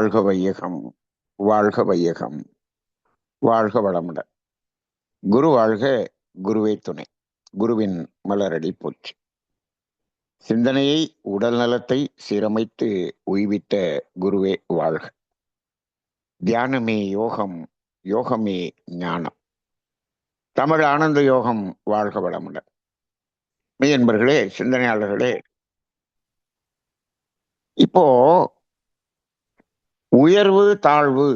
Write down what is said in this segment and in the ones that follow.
வாழ்க வையகம் வாழ்க வையகம் வாழ்க வளமுடன் குரு வாழ்க குருவே துணை. குருவின் மலரடி போச்சு சிந்தனையை உடல் நலத்தை சீரமைத்து உய்வித்த குருவே வாழ்க. தியானமே யோகம் யோகமே ஞானம். தமிழ் ஆனந்த யோகம் வாழ்க வளமுடன் மெய் என்பர்களே சிந்தனையாளர்களே இப்போ உயர்வு தாழ்வு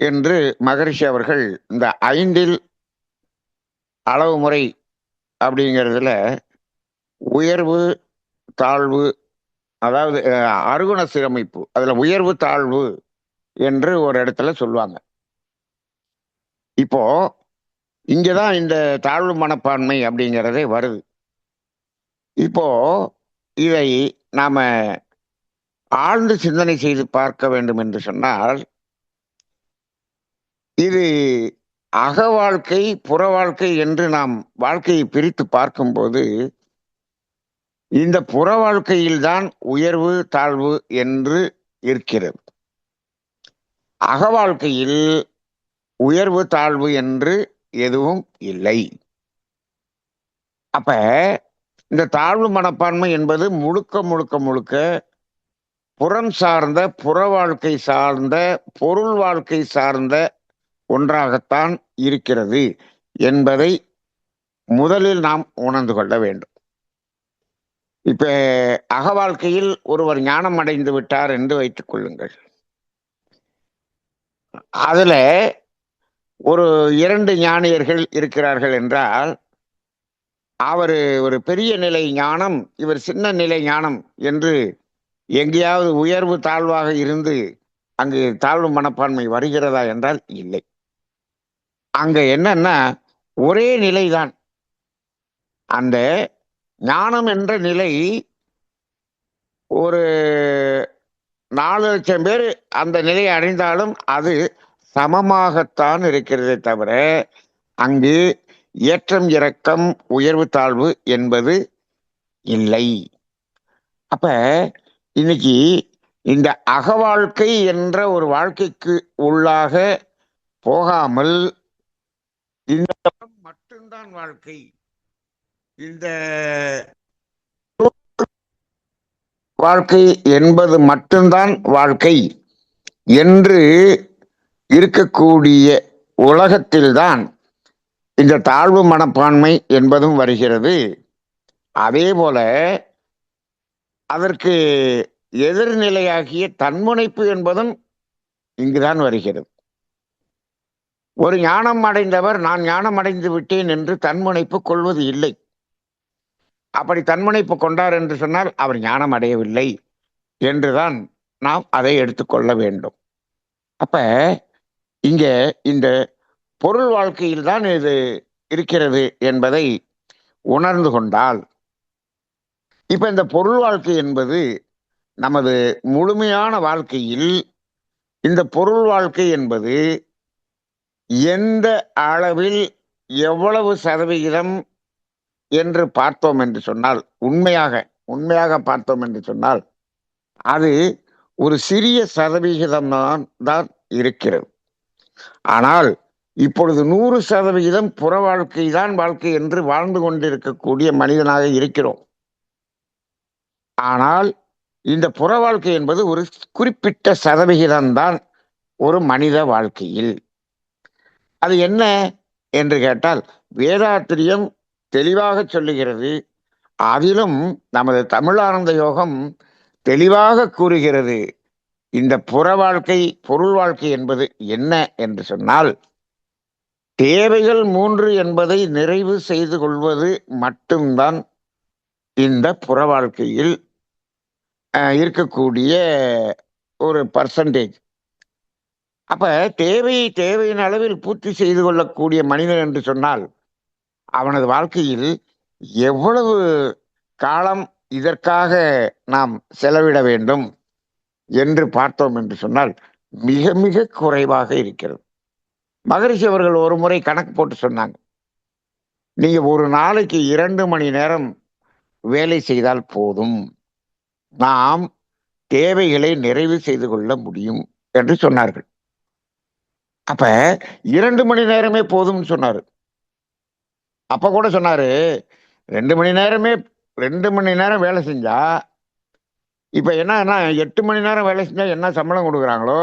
என்று மகரிஷி அவர்கள் இந்த ஐந்தில் அளவு முறை அப்படிங்கிறதுல உயர்வு தாழ்வு அதாவது அருகுண சீரமைப்பு அதில் உயர்வு தாழ்வு என்று ஒரு இடத்துல சொல்லுவாங்க. இப்போ இங்கதான் இந்த தாழ்வு மனப்பான்மை அப்படிங்கிறதே வருது. இப்போ இதை நாம ஆழ்ந்து சிந்தனை செய்து பார்க்க வேண்டும் என்று சொன்னால் இது அக வாழ்க்கை புற வாழ்க்கை என்று நாம் வாழ்க்கையை பிரித்து பார்க்கும்போது இந்த புற வாழ்க்கையில்தான் உயர்வு தாழ்வு என்று இருக்கிறது. அக வாழ்க்கையில் உயர்வு தாழ்வு என்று எதுவும் இல்லை. அப்ப இந்த தாழ்வு மனப்பான்மை என்பது முழுக்க முழுக்க முழுக்க புறம் சார்ந்த புற வாழ்க்கை சார்ந்த பொருள் வாழ்க்கை சார்ந்த ஒன்றாகத்தான் இருக்கிறது என்பதை முதலில் நாம் உணர்ந்து கொள்ள வேண்டும். இப்ப அக வாழ்க்கையில் ஒருவர் ஞானம் அடைந்து விட்டார் என்று வைத்துக் கொள்ளுங்கள். அதுல ஒரு இரண்டு ஞானியர்கள் இருக்கிறார்கள் என்றால் அவர் ஒரு பெரிய நிலை ஞானம் இவர் சின்ன நிலை ஞானம் என்று எங்கேயாவது உயர்வு தாழ்வாக இருந்து அங்கு தாழ்வு மனப்பான்மை வருகிறதா என்றால் இல்லை. அங்க என்னன்னா ஒரே நிலைதான். அந்த ஞானம் என்ற நிலை ஒரு நாலு லட்சம் பேர் அந்த நிலையை அடைந்தாலும் அது சமமாகத்தான் இருக்கிறதே தவிர அங்கு ஏற்றம் இறக்கம் உயர்வு தாழ்வு என்பது இல்லை. அப்ப இன்னைக்கு இந்த அக வாழ்க்கை என்ற ஒரு வாழ்க்கைக்கு உள்ளாக போகாமல் இந்த மட்டும்தான் வாழ்க்கை. இந்த வாழ்க்கை என்பது மட்டும்தான் வாழ்க்கை என்று இருக்கக்கூடிய உலகத்தில்தான் இந்த தாழ்வு மனப்பான்மை என்பதும் வருகிறது. அதே போல அதற்கு எதிர்நிலையாகிய தன்முனைப்பு என்பதும் இங்குதான் வருகிறது. ஒரு ஞானம் அடைந்தவர் நான் ஞானம் அடைந்து விட்டேன் என்று தன்முனைப்பு கொள்வது இல்லை. அப்படி தன்முனைப்பு கொண்டார் என்று சொன்னால் அவர் ஞானம் அடையவில்லை என்றுதான் நாம் அதை எடுத்துக்கொள்ள வேண்டும். அப்ப இங்க இந்த பொருள் வாழ்க்கையில் தான் இது இருக்கிறது என்பதை உணர்ந்து கொண்டால் இப்ப இந்த பொருள் வாழ்க்கை என்பது நமது முழுமையான வாழ்க்கையில் இந்த பொருள் வாழ்க்கை என்பது எந்த அளவில் எவ்வளவு சதவிகிதம் என்று பார்த்தோம் என்று சொன்னால் உண்மையாக உண்மையாக பார்த்தோம் என்று சொன்னால் அது ஒரு சிறிய சதவிகிதம் தான் தான் இருக்கிறது. ஆனால் இப்பொழுது நூறு சதவிகிதம் புற வாழ்க்கை தான் வாழ்க்கை என்று வாழ்ந்து கொண்டிருக்கக்கூடிய மனிதனாக இருக்கிறோம். ஆனால் இந்த புற வாழ்க்கை என்பது ஒரு குறிப்பிட்ட சதவிகிதம்தான் ஒரு மனித வாழ்க்கையில். அது என்ன என்று கேட்டால் வேதாத்திரியம் தெளிவாக சொல்லுகிறது. அதிலும் நமது தமிழானந்த யோகம் தெளிவாக கூறுகிறது. இந்த புற வாழ்க்கை பொருள் வாழ்க்கை என்பது என்ன என்று சொன்னால் தேவைகள் மூன்று என்பதை நிறைவு செய்து கொள்வது மட்டும்தான் இந்த புற வாழ்க்கையில் இருக்கக்கூடிய ஒரு பர்சன்டேஜ் அப்ப தேவையை தேவையின் அளவில் பூர்த்தி செய்து கொள்ளக்கூடிய மனிதன் என்று சொன்னால் அவனது வாழ்க்கையில் எவ்வளவு காலம் இதற்காக நாம் செலவிட வேண்டும் என்று பார்த்தோம் என்று சொன்னால் மிக மிக குறைவாக இருக்கிறது. மகரிஷி அவர்கள் ஒரு முறை கணக்கு போட்டு சொன்னாங்க நீங்க ஒரு நாளைக்கு இரண்டு மணி நேரம் வேலை செய்தால் போதும். நாம் தேவைகளை நிறைவு செய்து கொள்ள முடியும் என்று சொன்னார்கள். அப்ப இரண்டு மணி நேரமே போதும்னு சொன்னாரு. அப்ப கூட சொன்னாரு ரெண்டு மணி நேரமே ரெண்டு மணி நேரம் வேலை செஞ்சா இப்ப என்னன்னா எட்டு மணி நேரம் வேலை செஞ்சா என்ன சம்பளம் கொடுக்குறாங்களோ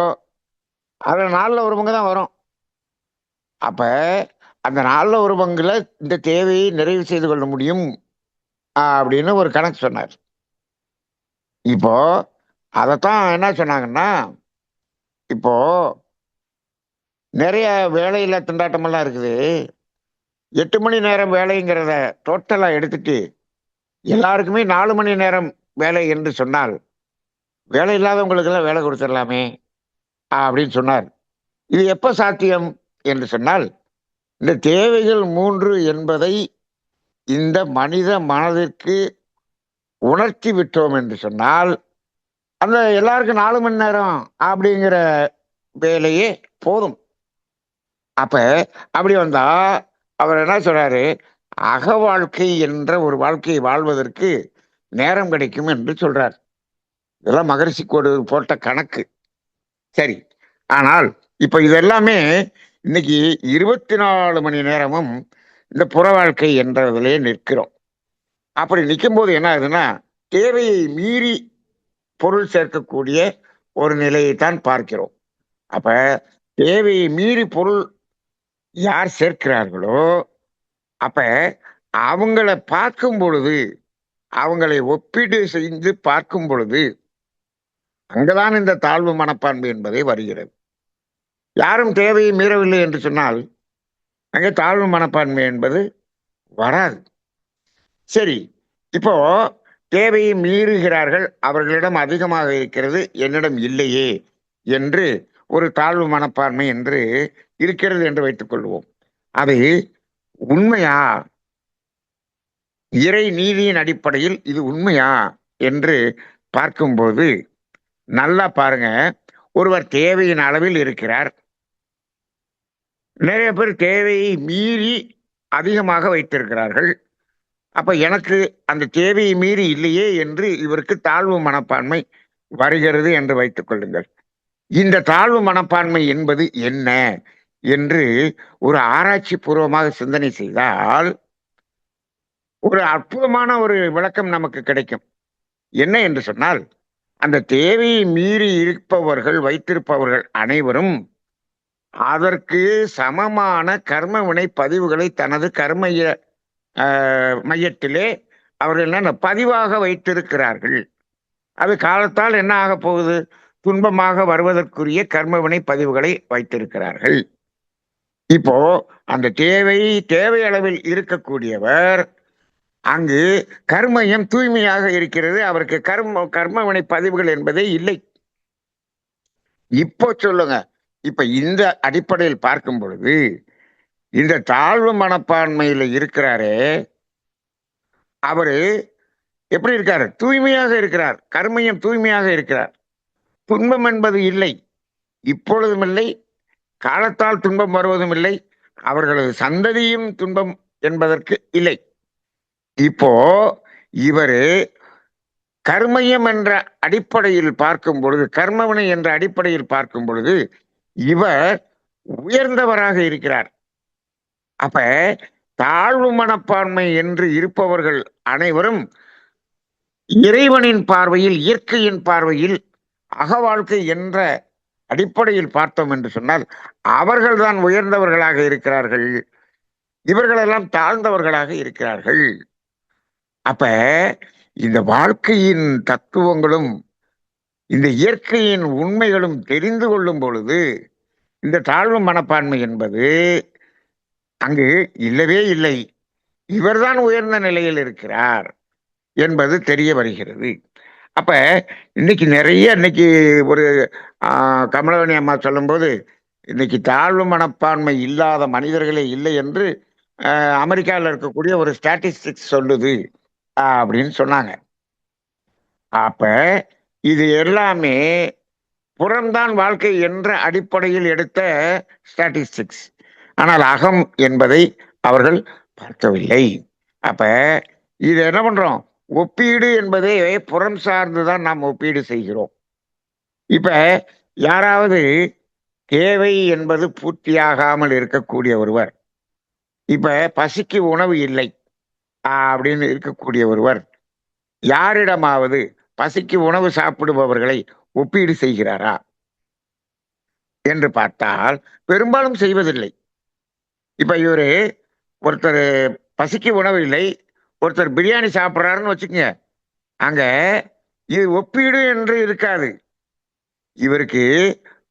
அதுல நாளில் ஒரு பங்கு தான் வரும். அப்ப அந்த நாளில் ஒரு பங்குல இந்த தேவையை நிறைவு செய்து கொள்ள முடியும் அப்படின்னு ஒரு கணக்கு சொன்னார். இப்போ அதைத்தான் என்ன சொன்னாங்கன்னா இப்போ நிறைய வேலையில்லா திண்டாட்டமெல்லாம் இருக்குது. எட்டு மணி நேரம் வேலைங்கிறத டோட்டலா எடுத்துட்டு எல்லாருக்குமே நாலு மணி நேரம் வேலை என்று சொன்னால் வேலை இல்லாதவங்களுக்கெல்லாம் வேலை கொடுத்துடலாமே அப்படின்னு சொன்னார். இது எப்ப சாத்தியம் என்று சொன்னால் இந்த தேவைகள் மூன்று என்பதை இந்த மனித மனதிற்கு உணர்த்தி விட்டோம் என்று சொன்னால் அந்த எல்லாருக்கும் நாலு மணி நேரம் அப்படிங்கிற வேலையே போதும். அப்ப அப்படி வந்தா அவர் என்ன சொல்றாரு? அக வாழ்க்கை என்ற ஒரு வாழ்க்கையை வாழ்வதற்கு நேரம் கிடைக்கும் என்று சொல்றார். இதெல்லாம் மகரிஷி கோடு போட்ட கணக்கு. சரி ஆனால் இப்ப இதெல்லாமே இன்னைக்கு இருபத்தி நாலு மணி நேரமும் இந்த புற வாழ்க்கை என்றதிலே நிற்கிறோம். அப்படி நிற்கும் போது என்ன ஆகுதுன்னா தேவையை மீறி பொருள் சேர்க்கக்கூடிய ஒரு நிலையைத்தான் பார்க்கிறோம். அப்ப தேவையை மீறி பொருள் யார் சேர்க்கிறார்களோ அப்ப அவங்கள பார்க்கும் பொழுது அவங்களை ஒப்பீடு செய்து பார்க்கும் பொழுது அங்கதான் இந்த தாழ்வு மனப்பான்மை என்பதை வருகிறது. யாரும் தேவையை மீறவில்லை என்று சொன்னால் அங்கே தாழ்வு மனப்பான்மை என்பது வராது. சரி இப்போ தேவையை மீறுகிறார்கள் அவர்களிடம் அதிகமாக இருக்கிறது என்னிடம் இல்லையே என்று ஒரு தாழ்வு மனப்பான்மை என்று இருக்கிறது என்று வைத்துக் கொள்வோம். அது உண்மையா? இறை நீதியின் அடிப்படையில் இது உண்மையா என்று பார்க்கும்போது நல்லா பாருங்க. ஒருவர் தேவையின் அளவில் இருக்கிறார். நிறைய பேர் தேவையை மீறி அதிகமாக வைத்திருக்கிறார்கள். அப்ப எனக்கு அந்த தேவையை மீறி இல்லையே என்று இவருக்கு தாழ்வு மனப்பான்மை வருகிறது என்று வைத்துக் கொள்ளுங்கள். இந்த தாழ்வு மனப்பான்மை என்பது என்ன என்று ஒரு ஆராய்ச்சி பூர்வமாக சிந்தனை செய்தால் ஒரு அற்புதமான ஒரு விளக்கம் நமக்கு கிடைக்கும். என்ன என்று சொன்னால் அந்த தேவையை மீறி இருப்பவர்கள் வைத்திருப்பவர்கள் அனைவரும் அதற்கு சமமான கர்ம வினை பதிவுகளை தனது கர்மைய மையத்திலே அவர்கள் என்ன பதிவாக வைத்திருக்கிறார்கள். அது காலத்தால் என்ன ஆக போகுது? துன்பமாக வருவதற்குரிய கர்மவினை பதிவுகளை வைத்திருக்கிறார்கள். இப்போ அந்த தேவை தேவை அளவில் இருக்கக்கூடியவர் அங்கு கர்மயம் தூய்மையாக இருக்கிறது. அவருக்கு கர்ம கர்மவினை பதிவுகள் என்பதே இல்லை. இப்போ சொல்லுங்க. இப்ப இந்த அடிப்படையில் பார்க்கும் பொழுது இந்த தாழ்வு மனப்பான்மையில் இருக்கிறாரே அவர் எப்படி இருக்கார்? தூய்மையாக இருக்கிறார். கர்மயம் தூய்மையாக இருக்கிறார். துன்பம் என்பது இல்லை. இப்பொழுதும் இல்லை. காலத்தால் துன்பம் வருவதும் இல்லை. அவர்களது சந்ததியும் துன்பம் என்பதற்கு இல்லை. இப்போ இவர் கர்மயம் என்ற அடிப்படையில் பார்க்கும் பொழுது கர்மவினை என்ற அடிப்படையில் பார்க்கும் பொழுது இவர் உயர்ந்தவராக இருக்கிறார். அப்ப தாழ்வு மனப்பான்மை என்று இருப்பவர்கள் அனைவரும் இறைவனின் பார்வையில் இயற்கையின் பார்வையில் அகவாழ்க்கை என்ற அடிப்படையில் பார்த்தோம் என்று சொன்னால் அவர்கள்தான் உயர்ந்தவர்களாக இருக்கிறார்கள். இவர்களெல்லாம் தாழ்ந்தவர்களாக இருக்கிறார்கள். அப்ப இந்த வாழ்க்கையின் தத்துவங்களும் இந்த இயற்கையின் உண்மைகளும் தெரிந்து கொள்ளும் பொழுது இந்த தாழ்வு மனப்பான்மை என்பது அங்கு இல்லவே இல்லை. இவர்தான் உயர்ந்த நிலையில் இருக்கிறார் என்பது தெரிய வருகிறது. அப்ப இன்னைக்கு நிறைய இன்னைக்கு ஒரு கமலவணி அம்மா சொல்லும்போது இன்னைக்கு தாழ்வு மனப்பான்மை இல்லாத மனிதர்களே இல்லை என்று அமெரிக்காவில் இருக்கக்கூடிய ஒரு ஸ்டாட்டிஸ்டிக்ஸ் சொல்லுது அப்படின்னு சொன்னாங்க. அப்ப இது எல்லாமே புறம்தான் வாழ்க்கை என்ற அடிப்படையில் எடுத்த ஸ்டாட்டிஸ்டிக்ஸ். ஆனால் அகம் என்பதை அவர்கள் பார்க்கவில்லை. அப்ப இது என்ன பண்றோம்? ஒப்பீடு என்பதை புறம் சார்ந்துதான் நாம் ஒப்பீடு செய்கிறோம். இப்ப யாராவது தேவை என்பது பூர்த்தியாகாமல் இருக்கக்கூடிய ஒருவர் இப்ப பசிக்கு உணவு இல்லை அப்படின்னு இருக்கக்கூடிய ஒருவர் யாரிடமாவது பசிக்கு உணவு சாப்பிடுபவர்களை ஒப்பீடு செய்கிறாரா? என்று பார்த்தால் பெரும்பாலும் செய்வதில்லை. இப்ப இவரு ஒருத்தர் பசிக்கு உணவு இல்லை ஒருத்தர் பிரியாணி சாப்பிட்றாருன்னு வச்சுக்கோங்க. அங்க இது ஒப்பீடு என்று இருக்காது. இவருக்கு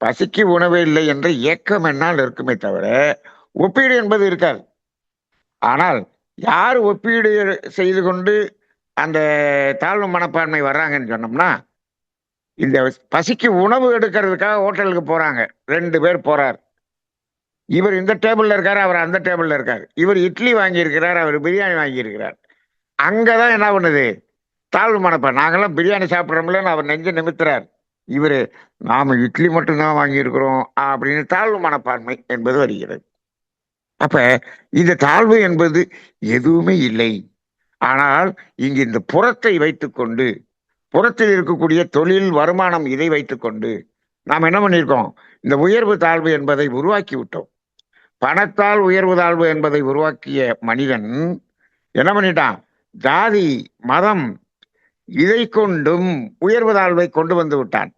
பசிக்கு உணவு இல்லை என்ற ஏக்கம் என்னால் இருக்குமே தவிர ஒப்பீடு என்பது இருக்காது. ஆனால் யார் ஒப்பீடு செய்து கொண்டு அந்த தாழ்வு மனப்பான்மை வர்றாங்கன்னு சொன்னோம்னா இந்த பசிக்கு உணவு எடுக்கிறதுக்காக ஹோட்டலுக்கு போறாங்க. ரெண்டு பேர் போகிறார் இவர் இந்த டேபிளில் இருக்கார் அவர் அந்த டேபிளில் இருக்கார். இவர் இட்லி வாங்கியிருக்கிறார் அவர் பிரியாணி வாங்கியிருக்கிறார். அங்கே தான் என்ன பண்ணுது? தாழ்வு மனப்பான் நாங்களாம் பிரியாணி சாப்பிட்றோம்லன்னு அவர் நெஞ்சு நிமித்துறார். இவர் நாம் இட்லி மட்டும்தான் வாங்கியிருக்கிறோம் அப்படின்னு தாழ்வு மனப்பான்மை என்பது வருகிறது. அப்போ இந்த தாழ்வு என்பது எதுவுமே இல்லை. ஆனால் இங்கு இந்த புறத்தை வைத்துக்கொண்டு புறத்தில் இருக்கக்கூடிய தொழில் வருமானம் இதை வைத்துக்கொண்டு நாம் என்ன பண்ணியிருக்கோம்? இந்த உயர்வு தாழ்வு என்பதை உருவாக்கி விட்டோம் பணத்தால் உயர்வு தாழ்வு என்பதை உருவாக்கிய மனிதன் என்ன பண்ணிட்டான்? ஜாதி மதம் இதை கொண்டும் உயர்வு தாழ்வை கொண்டு வந்து விட்டான்.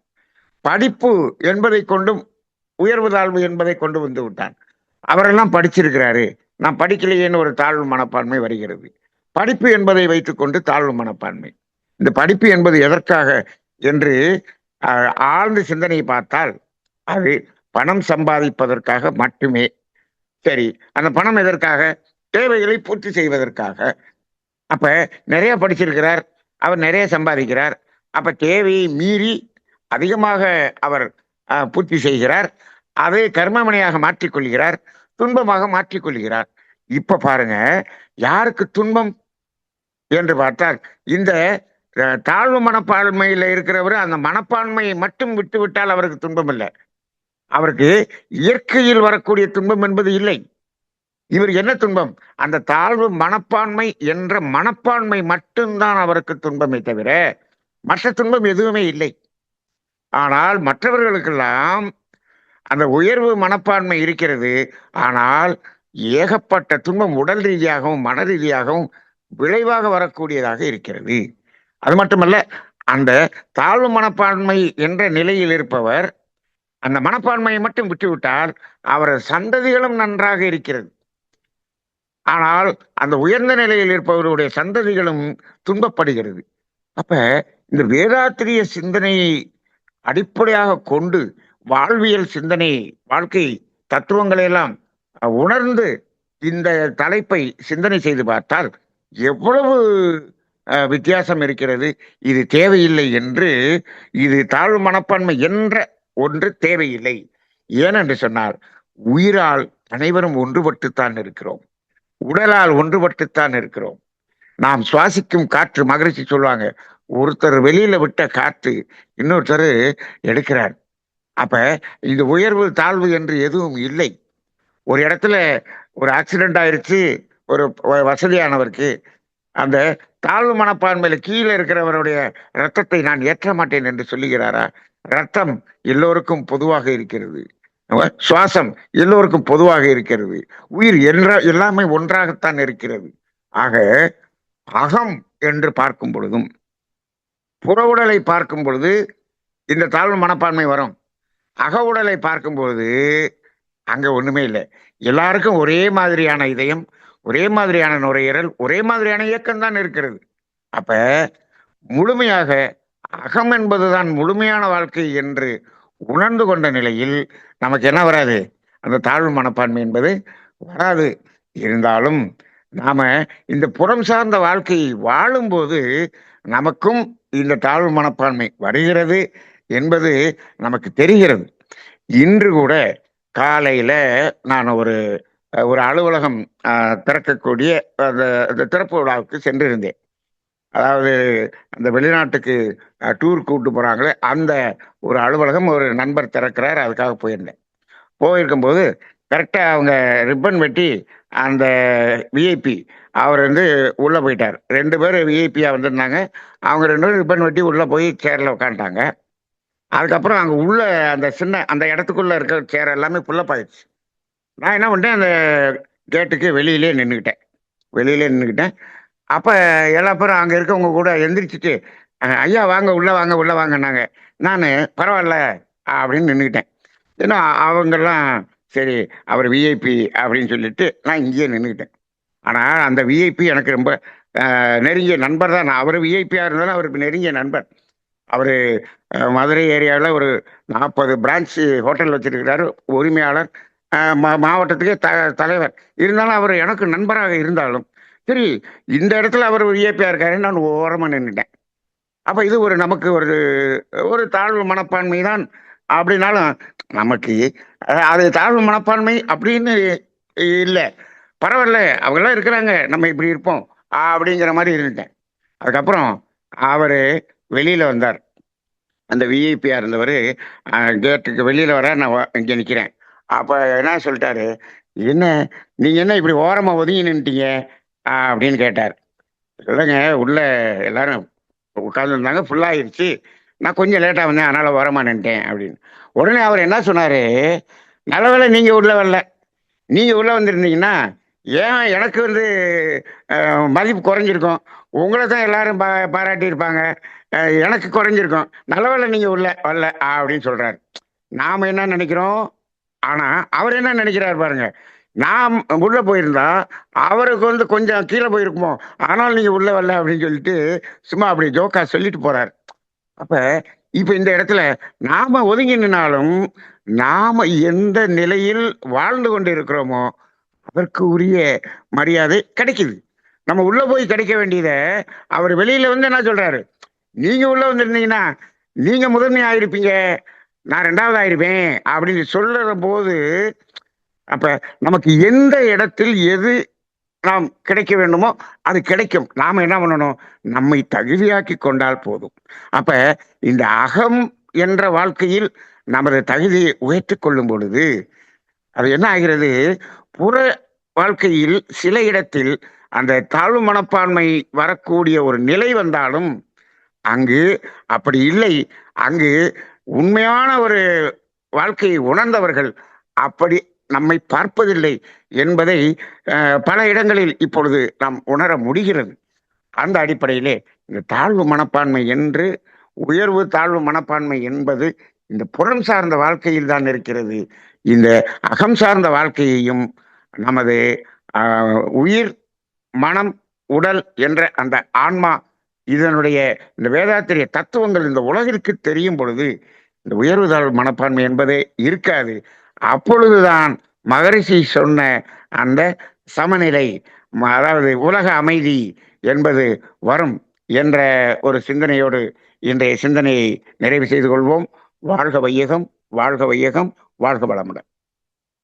படிப்பு என்பதை கொண்டும் உயர்வு தாழ்வு என்பதை கொண்டு வந்து விட்டான். அவரெல்லாம் படிச்சிருக்கிறாரு. நான் படிக்கலையேன்னு ஒரு தாழ்வு மனப்பான்மை வருகிறது. படிப்பு என்பதை வைத்துக்கொண்டு தாழ்வு மனப்பான்மை. இந்த படிப்பு என்பது எதற்காக என்று ஆழ்ந்த சிந்தனை பார்த்தால் அது பணம் சம்பாதிப்பதற்காக மட்டுமே சரி அந்த பணம் எதற்காக? தேவைகளை பூர்த்தி செய்வதற்காக. அப்ப நிறைய படிச்சிருக்கிறார் அவர் நிறைய சம்பாதிக்கிறார். அப்ப தேவையை மீறி அதிகமாக அவர் பூர்த்தி செய்கிறார். அதை கர்மமனையாக மாற்றிக்கொள்கிறார் துன்பமாக மாற்றிக்கொள்கிறார். இப்ப பாருங்க யாருக்கு துன்பம் என்று பார்த்தால் இந்த தாழ்வு மனப்பான்மையில இருக்கிறவர் அந்த மனப்பான்மையை மட்டும் விட்டு விட்டால் அவருக்கு துன்பம் இல்லை அவருக்கு இயற்கையில் வரக்கூடிய துன்பம் என்பது இல்லை. இவர் என்ன துன்பம்? அந்த தாழ்வு மனப்பான்மை என்ற மனப்பான்மை மட்டும்தான் அவருக்கு துன்பமே தவிர மற்ற துன்பம் எதுவுமே இல்லை. ஆனால் மற்றவர்களுக்கெல்லாம் அந்த உயர்வு மனப்பான்மை இருக்கிறது. ஆனால் ஏகப்பட்ட துன்பம் உடல் ரீதியாகவும் மன ரீதியாகவும் விளைவாக வரக்கூடியதாக இருக்கிறது. அது மட்டுமல்ல அந்த தாழ்வு மனப்பான்மை என்ற நிலையில் இருப்பவர் அந்த மனப்பான்மையை மட்டும் விட்டுவிட்டால் அவரது சந்ததிகளும் நன்றாக இருக்கிறது. ஆனால் அந்த உயர்ந்த நிலையில் இருப்பவருடைய சந்ததிகளும் துன்பப்படுகிறது. அப்ப இந்த வேதாத்திரிய சிந்தனையை அடிப்படையாக கொண்டு வாழ்வியல் சிந்தனை வாழ்க்கை தத்துவங்களை எல்லாம் உணர்ந்து இந்த தலைப்பை சிந்தனை செய்து பார்த்தால் எவ்வளவு வித்தியாசம் இருக்கிறது. இது தேவையில்லை என்று இது தாழ்வு மனப்பான்மை என்ற ஒன்று தேவையில்லை. ஏனென்று சொன்னால் உயிரால் அனைவரும் ஒன்றுபட்டுத்தான் இருக்கிறோம். உடலால் ஒன்றுபட்டுத்தான் இருக்கிறோம். நாம் சுவாசிக்கும் காற்று மகிழ்ச்சி சொல்லுவாங்க ஒருத்தர் வெளியில விட்ட காற்று இன்னொருத்தர் எடுக்கிறார். அப்ப இந்த உயர்வு தாழ்வு என்று எதுவும் இல்லை. ஒரு இடத்துல ஒரு ஆக்சிடென்ட் ஆயிடுச்சு ஒரு வசதியானவருக்கு அந்த தாழ்வு மனப்பான்மையில கீழே இருக்கிறவருடைய ரத்தத்தை நான் ஏற்ற மாட்டேன் என்று சொல்லுகிறாரா? ரத்தம் எல்லோருக்கும் பொதுவாக இருக்கிறது. சுவாசம் எல்லோருக்கும் பொதுவாக இருக்கிறது. உயிர் என்ற எல்லாமே ஒன்றாகத்தான் இருக்கிறது. ஆக அகம் என்று பார்க்கும் பொழுதும் புற உடலை பார்க்கும் பொழுது இந்த தாழ்வு மனப்பான்மை வரும். அக உடலை பார்க்கும் பொழுது அங்க ஒண்ணுமே இல்லை. எல்லாருக்கும் ஒரே மாதிரியான இதயம் ஒரே மாதிரியான நுரையீரல் ஒரே மாதிரியான இயக்கம் தான் இருக்கிறது. அப்ப முழுமையாக அகம் என்பதுதான் முழுமையான வாழ்க்கை என்று உணர்ந்து கொண்ட நிலையில் நமக்கு என்ன வராது? அந்த தாழ்வு மனப்பான்மை என்பது வராது. இருந்தாலும் நாம இந்த புறம் சார்ந்த வாழ்க்கையை வாழும்போது நமக்கும் இந்த தாழ்வு மனப்பான்மை வருகிறது என்பது நமக்கு தெரிகிறது. இன்று கூட காலையில நான் ஒரு ஒரு அலுவலகம் திறக்கக்கூடிய அந்த அந்த திறப்பு விழாவுக்கு சென்றிருந்தேன். அதாவது அந்த வெளிநாட்டுக்கு டூர் கூப்பிட்டு போகிறாங்களே அந்த ஒரு அலுவலகம் ஒரு நண்பர் திறக்கிறார் அதுக்காக போயிருந்தேன். போயிருக்கும்போது கரெக்டாக அவங்க ரிப்பன் வெட்டி அந்த விஐபி அவர் வந்து உள்ளே போயிட்டார். ரெண்டு பேர் விஐபியாக வந்திருந்தாங்க. அவங்க ரெண்டு பேரும் ரிப்பன் வெட்டி உள்ளே போய் சேரில் உட்காந்துட்டாங்க அதுக்கப்புறம் அங்கே உள்ள அந்த சின்ன அந்த இடத்துக்குள்ளே இருக்கிற சேர் எல்லாமே ஃபுல்லப் ஆயிடுச்சு. நான் என்ன பண்ணிட்டேன் அந்த கேட்டுக்கு வெளியிலே நின்றுக்கிட்டேன் வெளியிலே நின்றுக்கிட்டேன் அப்போ எல்லா பேரும் அங்கே இருக்கவங்க கூட எந்திரிச்சிட்டு ஐயா வாங்க உள்ளே வாங்க உள்ளே வாங்கினாங்க நான் பரவாயில்ல அப்படின்னு நின்றுக்கிட்டேன் ஏன்னா அவங்கெல்லாம் சரி அவர் விஐபி அப்படின்னு சொல்லிட்டு நான் இங்கேயே நின்றுக்கிட்டேன் ஆனால் அந்த விஐபி எனக்கு ரொம்ப நெருங்கிய நண்பர் தான். நான் அவர் விஐபியாக இருந்தாலும் அவருக்கு நெருங்கிய நண்பர். அவர் மதுரை ஏரியாவில் ஒரு நாற்பது பிரான்ச் ஹோட்டல் வச்சுருக்கிறாரு. உரிமையாளர். மாவட்டத்துக்கே த தலைவர். இருந்தாலும் அவர் எனக்கு நண்பராக இருந்தாலும் சரி இந்த இடத்துல அவர் விஐபியாக இருக்காரு நான் ஓரமாக நின்றுட்டேன் அப்போ இது ஒரு நமக்கு ஒரு ஒரு தாழ்வு மனப்பான்மை தான். அப்படின்னாலும் நமக்கு அது தாழ்வு மனப்பான்மை அப்படின்னு இல்லை. பரவாயில்ல அவங்களாம் இருக்கிறாங்க நம்ம இப்படி இருப்போம் அப்படிங்கிற மாதிரி இருந்தேன் அதுக்கப்புறம் அவர் வெளியில் வந்தார். அந்த விஐபியாக இருந்தவர் கேட்டுக்கு வெளியில் வர நான் இங்கே நிற்கிறேன் அப்போ என்ன சொல்லிட்டாரு? என்ன நீங்கள் என்ன இப்படி ஓரமாக ஒதுங்கி நின்ட்டீங்க அப்படின்னு கேட்டார். இல்லைங்க உள்ள எல்லாரும் உட்காந்துருந்தாங்க ஃபுல்லாகிடுச்சு நான் கொஞ்சம் லேட்டாக வந்தேன் அதனால் ஓரமாக நின்ட்டேன் அப்படின்னு. உடனே அவர் என்ன சொன்னார்? நல்லவேளை நீங்கள் உள்ளே வரல. நீங்கள் உள்ளே வந்திருந்தீங்கன்னா ஏன் எனக்கு வந்து மதிப்பு குறைஞ்சிருக்கும்? உங்களை தான் எல்லாரும் பா பாராட்டியிருப்பாங்க. எனக்கு குறைஞ்சிருக்கும். நல்லவேளை நீங்கள் உள்ள வரல அப்படின்னு சொல்கிறாரு நாம் என்ன நினைக்கிறோம்? ஆனால் அவர் என்ன நினைக்கிறார் பாருங்க. நாம் உள்ளே போயிருந்தா அவருக்கு வந்து கொஞ்சம் கீழே போயிருக்குமோ? ஆனால் நீங்கள் உள்ளே வரல அப்படின்னு சொல்லிட்டு சும்மா அப்படி ஜோக்கா சொல்லிட்டு போகிறார் அப்போ இப்போ இந்த இடத்துல நாம ஒதுங்கி நின்னாலும் நாம எந்த நிலையில் வாழ்ந்து கொண்டு இருக்கிறோமோ அதற்கு உரிய மரியாதை கிடைக்குது. நம்ம உள்ள போய் கிடைக்க வேண்டியதை அவர் வெளியில வந்து என்ன சொல்றாரு? நீங்க உள்ள வந்திருந்தீங்கன்னா நீங்க முதன்மை ஆயிருப்பீங்க நான் ரெண்டாவது ஆயிருவேன் அப்படின்னு சொல்லுற போது அப்ப நமக்கு எந்த இடத்தில் எது நாம் கிடைக்க வேண்டுமோ அது கிடைக்கும். நாம என்ன பண்ணணும்? நம்மை தகுதியாக்கி கொண்டால் போதும். அப்ப இந்த அகம் என்ற வாழ்க்கையில் நமது தகுதியை உயர்த்து கொள்ளும் பொழுது அது என்ன ஆகிறது? புற வாழ்க்கையில் சில இடத்தில் அந்த தாழ்வு மனப்பான்மை வரக்கூடிய ஒரு நிலை வந்தாலும் அங்கு அப்படி இல்லை. அங்கு உண்மையான ஒரு வாழ்க்கையை உணர்ந்தவர்கள் அப்படி நம்மை பார்ப்பதில்லை என்பதை பல இடங்களில் இப்பொழுது நாம் உணர முடிகிறது. அந்த அடிப்படையிலே இந்த தாழ்வு மனப்பான்மை என்று உயர்வு தாழ்வு மனப்பான்மை என்பது இந்த புறம் சார்ந்த வாழ்க்கையில் தான் இருக்கிறது. இந்த அகம் சார்ந்த வாழ்க்கையையும் நமது உயிர் மனம் உடல் என்ற அந்த ஆன்மா இதனுடைய இந்த வேதாத்திரிய தத்துவங்கள் இந்த உலகிற்கு தெரியும் பொழுது இந்த உயர்வு தாழ்வு மனப்பான்மை என்பதே இருக்காது. அப்பொழுதுதான் மகரிஷி சொன்ன அந்த சமநிலை அதாவது உலக அமைதி என்பது வரும் என்ற ஒரு சிந்தனையோடு இன்றைய சிந்தனையை நிறைவு செய்து கொள்வோம். வாழ்க வையகம் வாழ்க வையகம் வாழ்க வளமுடன்.